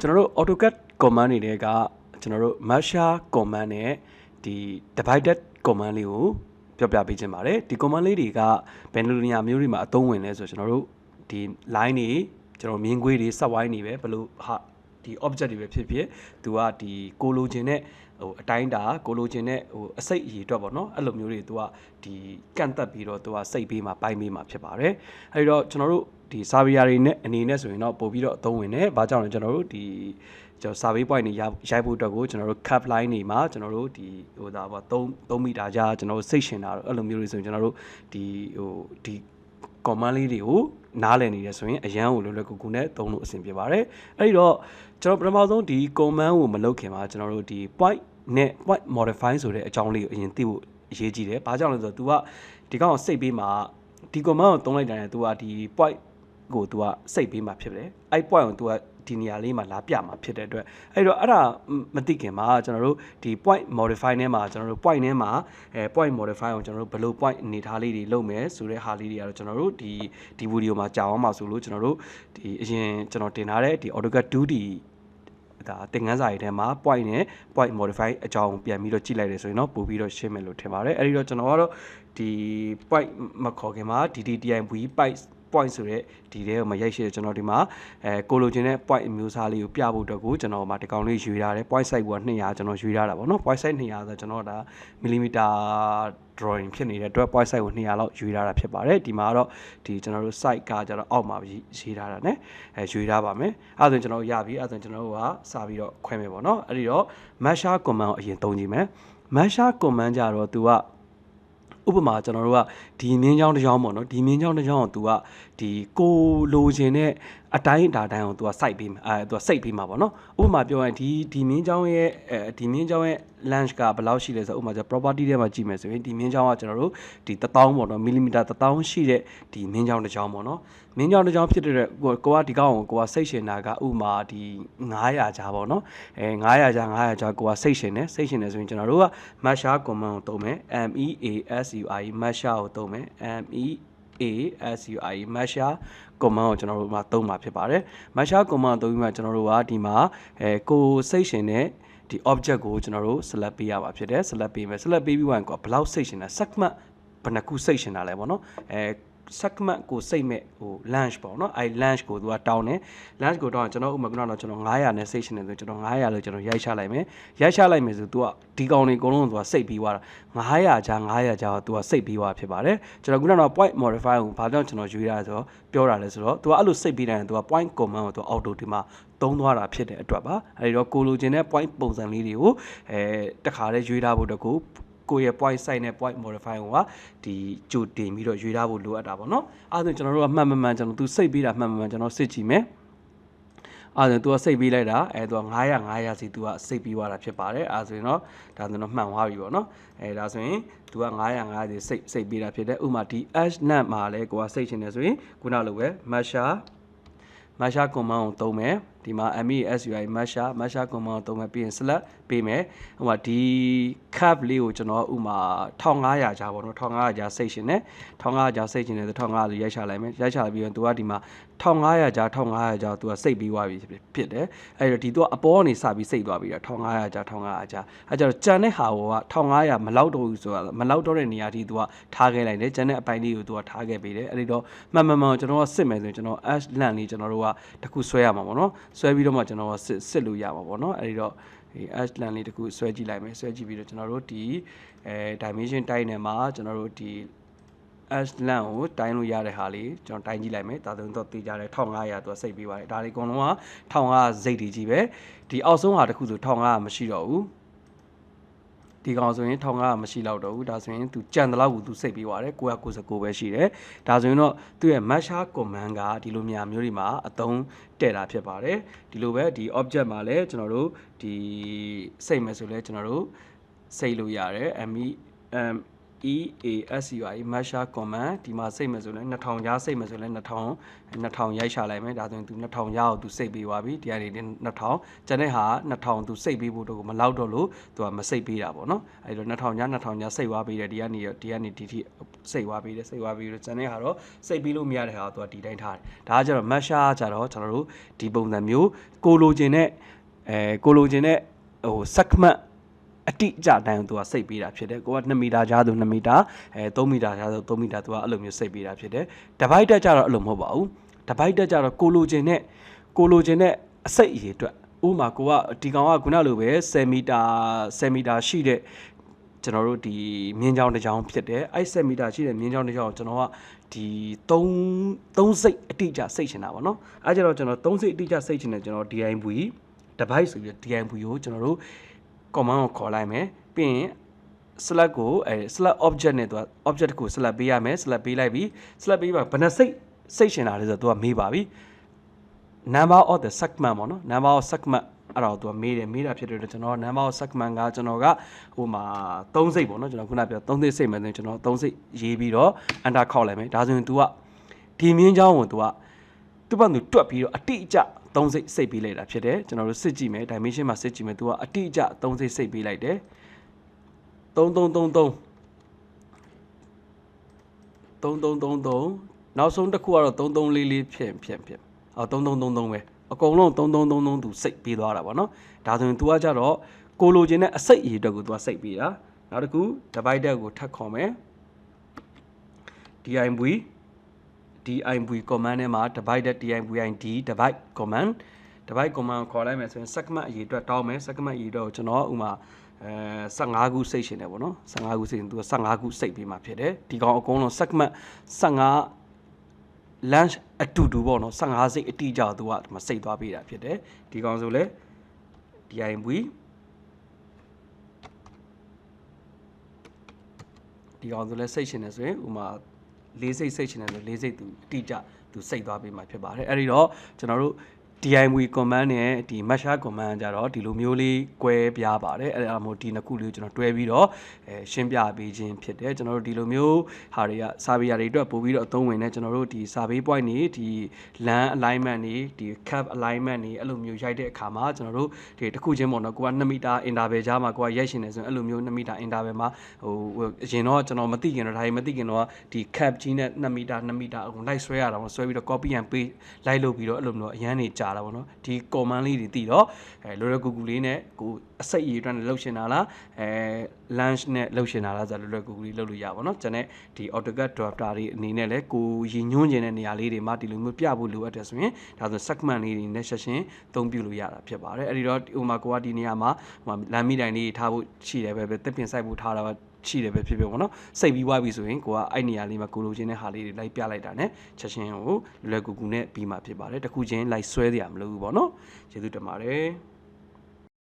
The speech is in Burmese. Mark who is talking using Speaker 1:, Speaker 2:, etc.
Speaker 1: ကျွန်တော်တို့ AutoCAD command တွေတွေကကျွန်တော်တို့ Masha command နဲ့ဒီ divided command လေးကိုပြောပြပေးခြင်းပါတယ်ဒီ command လေးတွေကဘယ်လိုနေရာမျိုးတွေမှာအသုံးဝင်လဲဆိုတော့ကျွန်တော်တို့ဒီ line တွေကျွန်တော်မြင်းခွေးတွေ set wine တွေပဲဘယ်လိုဟာဒီ object တွေပဲဖြစ်ဖြစ်သူကဒီကိုလိုချင်တဲ့ ဟိုအတိုင်းတာကိုလိုချင်တဲ့ဟိုအစိတ်အရေအတွက်ပေါ့နော်အဲ့လိုမျိုးတွေသူကဒီကန့်သက်ပြီးတော့သူကစိတ်ပေးမှာပိုင်းပေးမှာဖြစ်ပါတယ်အဲဒီတော့ကျွန်တော်တို့ဒီစာဗီယာတွေနဲ့အနေနဲ့ဆိုရင်တော့ပို့ပြီးတော့အသုံးဝင်တယ်။ဘာကြောင့်လဲကျွန်တော်တို့ဒီကျွန်တော် survey point တွေရိုက်ဖို့အတွက်ကိုကျွန်တော်တို့ cap line တွေမှာကျွန်တော်တို့ဒီဟိုဒါပေါ့3 3မီတာကြာကျွန်တော်တို့စိတ်ရှင်တာအဲ့လိုမျိုးတွေဆိုရင်ကျွန်တော်တို့ဒီဟိုဒီ command လေးတွေကိုနားလည်နေတယ်ဆိုရင်အရန်ကိုလွယ်လွယ်ကူကူနဲ့သုံးလို့အဆင်ပြေပါတယ်။အဲ့ဒီတော့ကျွန်တော်ပထမဆုံးဒီ command ကိုမလုပ်ခင်မှာကျွန်တော်တို့ဒီ point နဲ့ point modify ဆိုတဲ့အကြောင်းလေးကိုအရင်သိဖို့အရေးကြီးတယ်။ဘာကြောင့်လဲဆိုတော့ तू ကဒီကောင်ကိုစိတ်ပေးမှာဒီ command ကိုသုံးလိုက်တာနဲ့ तू ကဒီ point ကို तू ကစိတ်ပေးမှာဖြစ်တယ်။အဲ့ point ကို तू ကဒီနေရာလေးမှာလာပြမှာဖြစ်တဲ့အတွက်အဲ့တော့အဲ့ဒါမသိခင်မှာကျွန်တော်တို့ဒီ point modify နဲ့မှာကျွန်တော်တို့ point နဲ့မှာအဲ point modify ကိုကျွန်တော်တို့ဘယ်လို point အနေထားလေးတွေလုပ်မယ်ဆိုတဲ့ဟာလေးတွေကတော့ကျွန်တော်တို့ဒီဒီ video မှာကြာအောင်ပါဆိုလို့ကျွန်တော်တို့ဒီအရင်ကျွန်တော်တင်ထားတဲ့ဒီ AutoCAD 2D ဒါသင်ခန်းစာရေးထဲမှာ point နဲ့ point modify အကြောင်းပြန်ပြီးတော့ကြည့်လိုက်တယ်ဆိုရင်တော့ပို့ပြီးတော့ရှင်းမယ်လို့ထင်ပါတယ်အဲဒီတော့ကျွန်တော်ကတော့ဒီ point မခေါ်ခင်မှာ DDTIV point point ဆိုတဲ့ဒီထဲမှာရိုက်ရှိတယ်ကျွန်တော်ဒီမှာအဲကိုလိုချင်တဲ့ point အမျိုးအစားလေးကိုပြဖို့အတွက်ကိုကျွန်တော်မှာဒီကောင်လေးရွေးထားတယ် point size က200ကျွန်တော်ရွေးထားတာပေါ့နော် point size 200ဆိုကျွန်တော်ဒါ millimeter drawing ဖြစ်နေတဲ့အတွက် point size ကို200လောက်ရွေးထားတာဖြစ်ပါတယ်ဒီမှာတော့ဒီကျွန်တော်တို့ site ကကျတော့အောက်မှာရေးထားတာ ਨੇ အဲရွေးထားပါမယ်အဲဒါဆိုကျွန်တော်ရပြီအဲဒါဆိုကျွန်တော်တို့ကစာပြီးတော့ခွဲမယ်ပေါ့နော်အဲ့ဒီတော့ masha command ကိုအရင်သုံးကြည့်မယ် masha command ကြတော့ तू က ဥပမာကျွန်တော်တို့ကဒီမြင်းချောင်းတစ်ချောင်းပေါ့နော်ဒီမြင်းချောင်းတစ်ချောင်းကို तू ကဒီကိုလိုချင်တဲ့ အတိုင်းအတာတိုင်းကို तू ကစိုက်ပေးမှာအဲ तू ကစိတ်ပေးမှာပေါ့နော်ဥပမာပြောရင်ဒီဒီမြင်းချောင်းရဲ့အဲဒီမြင်းချောင်းရဲ့ lunch ကဘယ်လောက်ရှိလဲဆိုတော့ဥပမာကျ property ထဲမှာကြည့်မယ်ဆိုရင်ဒီမြင်းချောင်းကကျွန်တော်တို့ဒီ1000ပေါ့နော် millimeter 1000ရှိတဲ့ဒီမြင်းချောင်းတစ်ချောင်းပေါ့နော်မြင်းချောင်းတစ်ချောင်းဖြစ်တဲ့ကိုကဒီကောင်ကိုကိုကစိတ်ရှင်တာကဥမာဒီ900ကြာပေါ့နော်အဲ900ကြာ900ကြာကိုကစိတ်ရှင်တယ်စိတ်ရှင်တယ်ဆိုရင်ကျွန်တော်တို့က masha command ကိုသုံးမယ် m e a s u i masha ကိုသုံးမယ် m e a s u i masha command ကိုကျွန်တော်တို့မှာသုံးမှာဖြစ်ပါတယ် masha command သုံးပြီးမှကျွန်တော်တို့ကဒီမှာအဲကိုစိတ်ရှင်တဲ့ဒီ object ကိုကျွန်တော်တို့ select ပေးရပါဖြစ်တယ် select ပေးမယ် select ပေးပြီးရင်ကိုဘယ်လောက်စိတ်ရှင်တာ segment ဘယ်နှခုစိတ်ရှင်တာလဲပေါ့နော်အဲ segment ကိုစိတ်မဲ့ဟို lunch ပေါ့နော်အဲ lunch ကိုသူကတောင်းတယ် lunch ကိုတောင်းရင်ကျွန်တော်ဥပမာကတော့ကျွန်တော်900နဲ့စိတ်ရှင်နေဆိုကျွန်တော်900လို့ကျွန်တော်ရိုက်ချလိုက်မယ်ရိုက်ချလိုက်မယ်ဆိုသူကဒီကောင်တွေအကုန်လုံးသူကစိတ်ပြီးသွားတာ900ကြာ900ကြာသူကစိတ်ပြီးသွားဖြစ်ပါတယ်ကျွန်တော်ခုနကတော့ point modify ကိုဘာကြောင့်ကျွန်တော်ရွေးရဆိုတော့ပြောတာလဲဆိုတော့သူကအဲ့လိုစိတ်ပြီးတိုင်းသူက point command ကိုသူ auto ဒီမှာသုံးသွားတာဖြစ်တဲ့အတွက်ပါအဲဒီတော့ကိုလိုချင်တဲ့ point ပုံစံလေးတွေကိုအဲတခါလေးရွေးထားဖို့တကူ ကိုယ့်ရဲ့ point size နဲ့ point modify ကိုကဒီကြိုတင်ပြီးတော့ရွေးထားဖို့လိုအပ်တာပေါ့နော်အဲဒါဆိုကျွန်တော်တို့ကမှန်မှန်ကျွန်တော်သူစိတ်ပေးတာမှန်မှန်ကျွန်တော်စစ်ကြည့်မယ်အဲ့ဒါသူကစိတ်ပေးလိုက်တာအဲသူက900 900စီသူကစိတ်ပေးသွားတာဖြစ်ပါတယ်အဲဆိုရင်တော့ဒါဆိုတော့မှန်သွားပြီပေါ့နော်အဲဒါဆိုရင်သူက900 900စီစိတ်စိတ်ပေးတာဖြစ်တဲ့ဥမာဒီ h net မှာလဲကိုကစိတ်ရှင်နေဆိုရင်ခုနလိုပဲ masha masha command ကိုသုံးမယ် ဒီမှာ MESUI masha masha command ကိုသုံးမယ်ပြီးရင် select ပေးမယ်ဟိုမှာဒီ curve လေးကိုကျွန်တော်ဥမာ1500ကြာပေါ့နော်1500ကြာစိတ်ရှင်နဲ့1500ကြာစိတ်ရှင်နဲ့1500လို့ရိုက်ချလိုက်မယ်ရိုက်ချပြီးရင်သူကဒီမှာ1500ကြာ1500ကြာသူကစိတ်ပြီးသွားပြီဖြစ်တယ်အဲ့တော့ဒီသူကအပေါ်ကနေစပြီးစိတ်သွားပြီးတော့1500ကြာ1500ကြာအဲ့ကျတော့ကြံတဲ့ဟာကိုက1500မလောက်တော့ဘူးဆိုတာမလောက်တော့တဲ့နေရာထိသူကထားခဲ့လိုက်တယ်ကြံတဲ့အပိုင်းလေးကိုသူကထားခဲ့ပေးတယ်အဲ့ဒီတော့မှန်မှန်မှန်ကျွန်တော်ကစစ်မယ်ဆိုရင်ကျွန်တော် ash land လေးကျွန်တော်တို့ကတခုဆွဲရမှာပေါ့နော်ဆွဲပြီးတော့မှကျွန်တော်ကစစ်စစ်လို့ရမှာပေါ့နော်အဲ့ဒီတော့ဒီ ash land လေးတခုဆွဲကြည့်လိုက်မယ်ဆွဲကြည့်ပြီးတော့ကျွန်တော်တို့ဒီအဲ dimension တိုင်းထဲမှာကျွန်တော်တို့ဒီ ash land ကိုတိုင်းလို့ရတဲ့ဟာလေးကျွန်တော်တိုင်းကြည့်လိုက်မယ်ဒါဆိုရင်တော့တေးကြတယ်1500သူကစိတ်ပေးပါတယ်ဒါလေးအကုန်လုံးက1500စိတ်တွေကြီးပဲဒီအောက်ဆုံးဟာတစ်ခုဆို1500မရှိတော့ဘူးဒီကောင်ဆိုရင်1500မရှိတော့တော့ဘူးဒါဆိုရင်သူကြံတလောက်ကိုသူစိတ်ပြီးသွားတယ်999ပဲရှိတယ်ဒါဆိုရင်တော့သူ့ရဲ့ masha command ကဒီလိုများမျိုးတွေမှာအသုံးတဲ့တာဖြစ်ပါတယ်ဒီလိုပဲဒီ object မှာလည်းကျွန်တော်တို့ဒီစိတ်မယ်ဆိုလဲကျွန်တော်တို့စိတ်လို့ရတယ် me um EASUI Masha command ဒီမှာစိတ်မယ်ဆိုလဲ2000ကြားစိတ်မယ်ဆိုလဲ2000 2000ရိုက်ချလိုက်မယ်ဒါဆိုရင်သူ2000ကြားကိုသူစိတ်ပေးသွားပြီဒီကနေ2000ကျန်တဲ့ဟာ2000သူစိတ်ပေးဖို့တော့မလောက်တော့လို့သူကမစိတ်ပေးတာပေါ့နော်အဲဒီတော့2000ကြား2000ကြားစိတ်သွားပေးတယ်ဒီကနေဒီကနေဒီထိစိတ်ဝါပြီးတယ်စိတ်ဝါပြီးတော့ကျန်တဲ့ဟာတော့စိတ်ပြီးလို့မရတဲ့ဟာတော့သူကဒီတိုင်းထားတယ်ဒါကကျတော့မတ်ရှာကကျတော့ကျွန်တော်တို့ဒီပုံစံမျိုးကိုလိုချင်တဲ့အဲကိုလိုချင်တဲ့ဟိုစက်မတ် အတိအကျတိုင်းသူကစိတ်ပေးတာဖြစ်တယ်ကိုက2မီတာကြားသူ2မီတာအဲ3မီတာကြားသူ3မီတာသူကအဲ့လိုမျိုးစိတ်ပေးတာဖြစ်တယ်တပိုက်တက်ကျတော့အဲ့လိုမဟုတ်ပါဘူးတပိုက်တက်ကျတော့ကိုလိုချင်တဲ့ကိုလိုချင်တဲ့အစိတ်အရေအတွက်ဥပမာကိုကဒီကောင်ကခုနလိုပဲ10မီတာ10မီတာရှိတဲ့ကျွန်တော်တို့ဒီမြင်းချောင်းတစ်ချောင်းဖြစ်တယ်အဲ့10မီတာရှိတဲ့မြင်းချောင်းတစ်ချောင်းကိုကျွန်တော်ကဒီ3 3စိတ်အတိအကျစိတ်ချင်တာပေါ့နော်အဲ့ကြတော့ကျွန်တော်3စိတ်အတိအကျစိတ်ချင်တယ်ကျွန်တော် DIV device ဆိုပြီး DIV ကိုကျွန်တော်တို့ command ကိုခေါ်လိုက်မယ်ပြီးရင် select ကိုအဲ select object နဲ့သူက object ကို select ပေးရမယ် select ပေးလိုက်ပြီ select ပေးပါဘယ်နှစိတ်စိတ်ရှင်တာလဲဆိုတော့သူကမေးပါပြီ number of the segment ပေါ့နော် number of segment အဲ့တော့သူကမေးတယ်မေးတာဖြစ်တဲ့အတွက်ကျွန်တော် number of segment ကကျွန်တော်ကဟိုမှာ3စိတ်ပေါ့နော်ကျွန်တော်ခုနပြော3စိတ်စိတ်မယ်ဆိုရင်ကျွန်တော်3စိတ်ရေးပြီးတော့ enter ခောက်လိုက်မယ်ဒါဆိုရင် तू ကဒီမြင်းချောင်းကို तू ကသူ့ဘက်သူတွက်ပြီးတော့အတိအကျ သုံးစိတ်စိတ်ပေးလိုက်တာဖြစ်တယ်ကျွန်တော်တို့စစ်ကြည့်မယ် dimension မှာစစ်ကြည့်မယ်သူကအတိအကျသုံးစိတ်စိတ်ပေးလိုက်တယ်3333 3333နောက်ဆုံးတစ်ခုကတော့3344ဖြစ်ဖြစ်ဖြစ်အော်3333ပဲအကုန်လုံး3333သူစိတ်ပေးသွားတာဗောနော်ဒါဆိုရင် तू ကကြတော့ကိုလိုချင်တဲ့အစိတ်အရေးအတွက်ကို तू ကစိတ်ပေးတာနောက်တစ်ခု divider ကိုထပ်ခေါ်မယ် div div command ထဲမှာ divided divid divide command divide command ကိုခေါ်လိုက်မယ်ဆိုရင် segment အရေအတွက်တောင်းမယ် segment အရေအတွက်ကိုကျွန်တော်ဥမာအဲ15ခုစိတ်ရှင်တယ်ပေါ့နော်15ခုစိတ်ရင်သူက15ခုစိတ်ပြီးမှဖြစ်တယ်ဒီကောင်အကုန်လုံး segment 15 lunch အတူတူပေါ့နော်15စိတ်အတိအကျသူကဒီမှာစိတ်သွားပေးတာဖြစ်တယ်ဒီကောင်ဆိုလဲ div ဒီကောင်ဆိုလဲစိတ်ရှင်တယ်ဆိုရင်ဥမာ လေးစိတ်စိတ်ရှင်တယ်ဆိုလေးစိတ်သူအတိအကျသူစိတ်သွားပေးမှာဖြစ်ပါတယ်အဲ့ဒီတော့ကျွန်တော်တို့ DIV command နဲ့ဒီ masha command ကြတော့ဒီလိုမျိုးလေး꿰ပြားပါတယ်အဲ့ဒါမို့ဒီနှစ်ခုလေးကိုကျွန်တော်တွဲပြီးတော့အဲရှင်းပြပေးခြင်းဖြစ်တယ်ကျွန်တော်တို့ဒီလိုမျိုးဟာတွေကစာပေရာတွေအတွက်ပို့ပြီးတော့အသုံးဝင်နေကျွန်တော်တို့ဒီစာပေ point တွေဒီ land alignment တွေဒီ cap alignment တွေအဲ့လိုမျိုးရိုက်တဲ့အခါမှာကျွန်တော်တို့ဒီတစ်ခုချင်းပေါ့နော်ကိုက2မီတာ interval ကြားမှာကိုကရိုက်ရှင်နေဆိုရင်အဲ့လိုမျိုး2မီတာ interval မှာဟိုအရင်တော့ကျွန်တော်မသိခင်တော့ဒါတွေမသိခင်တော့ဒီ cap ကြီးနဲ့2မီတာ2မီတာအကုန်လိုက်ဆွဲရတာပေါ့ဆွဲပြီးတော့ copy and paste လိုက်လုပ်ပြီးတော့အဲ့လိုမျိုးအရန်နေကြာတာပေါ့နော်ဒီ command လေးတွေတည်တော့အဲလောလောကူကူလေးနဲ့ကိုအစိတ်အရေးအတွက်နဲ့လှုပ်ရှင်တာလားအဲ lunch နဲ့လှုပ်ရှင်တာလားဆိုတော့လောလောကူကူလေးလှုပ်လို့ရပါတော့ကျွန်တော်ဒီ AutoCAD drafter တွေအနေနဲ့လည်းကိုရည်ညွှန်းခြင်းတဲ့နေရာလေးတွေမှာဒီလိုမျိုးပြဖို့လိုအပ်တယ်ဆိုရင်ဒါဆို segment လေးတွေနဲ့ဆက်ရှင်သုံးပြလို့ရတာဖြစ်ပါတယ်အဲ့ဒီတော့ဟိုမှာကိုကဒီနေရာမှာဟိုမှာလမ်းမီတိုင်လေးထားဖို့ရှိတယ်ပဲပဲတက်ပင်ဆိုင်ဖို့ထားတာပဲ ရှိတယ်ပဲဖြစ်ဖြစ်ပေါ့နော်စိတ်ပြီးွားပြီဆိုရင်ကိုကအဲ့နေရာလေးမှာကိုလိုချင်တဲ့ဟာလေးတွေလိုက်ပြလိုက်တာ ਨੇ ချက်ချင်းကိုလွယ်ကူကူနဲ့ပြီးမှဖြစ်ပါတယ်တခုချင်းလိုက်ဆွဲစရာမလိုဘူးပေါ့နော်ကျေးဇူးတင်ပါတယ်